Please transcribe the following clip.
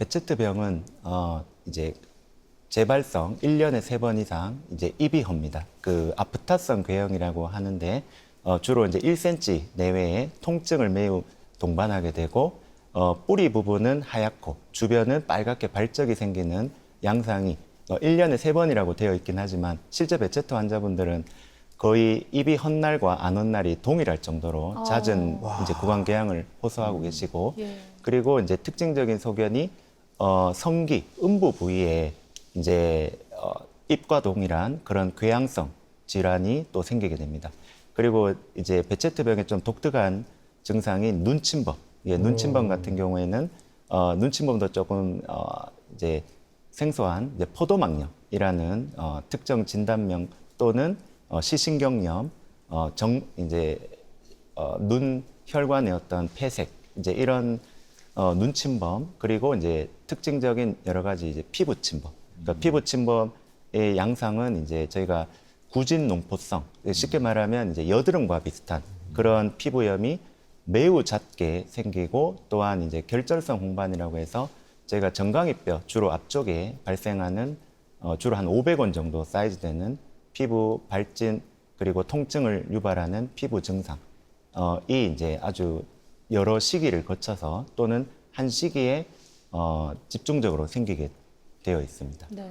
베체트병은 어, 이제 재발성 1년에 세번 이상 이제 입이합니다. 그 아프타성 궤형이라고 하는데 어, 주로 이제 1cm 내외의 통증을 매우 동반하게 되고 어, 뿌리 부분은 하얗고 주변은 빨갛게 발적이 생기는 양상이 어, 1년에 세 번이라고 되어 있긴 하지만 실제 베체트 환자분들은 거의 입이 헛날과 안 헛날이 동일할 정도로 잦은 이제 구강 궤양을 호소하고 계시고 예. 그리고 이제 특징적인 소견이 어, 성기 음부 부위에 이제 어, 입과 동일한 그런 궤양성 질환이 또 생기게 됩니다. 그리고 이제 베체트병의 좀 독특한 증상이 눈침범. 예, 눈침범 같은 경우에는 어, 눈침범도 조금 어, 이제 생소한 이제 포도막염이라는 어, 특정 진단명 또는 어, 시신경염, 어, 정 이제 어, 눈 혈관의 어떤 폐색 이제 이런 어, 눈 침범 그리고 이제 특징적인 여러 가지 이제 피부 침범. 그러니까 피부 침범의 양상은 이제 저희가 구진 농포성 쉽게 말하면 이제 여드름과 비슷한 그런 피부염이 매우 잦게 생기고 또한 이제 결절성 홍반이라고 해서 저희가 정강이뼈 주로 앞쪽에 발생하는 어, 주로 한 500원 정도 사이즈 되는 피부 발진 그리고 통증을 유발하는 피부 증상. 어, 이 이제 아주 여러 시기를 거쳐서 또는 한 시기에 어, 집중적으로 생기게 되어 있습니다. 네.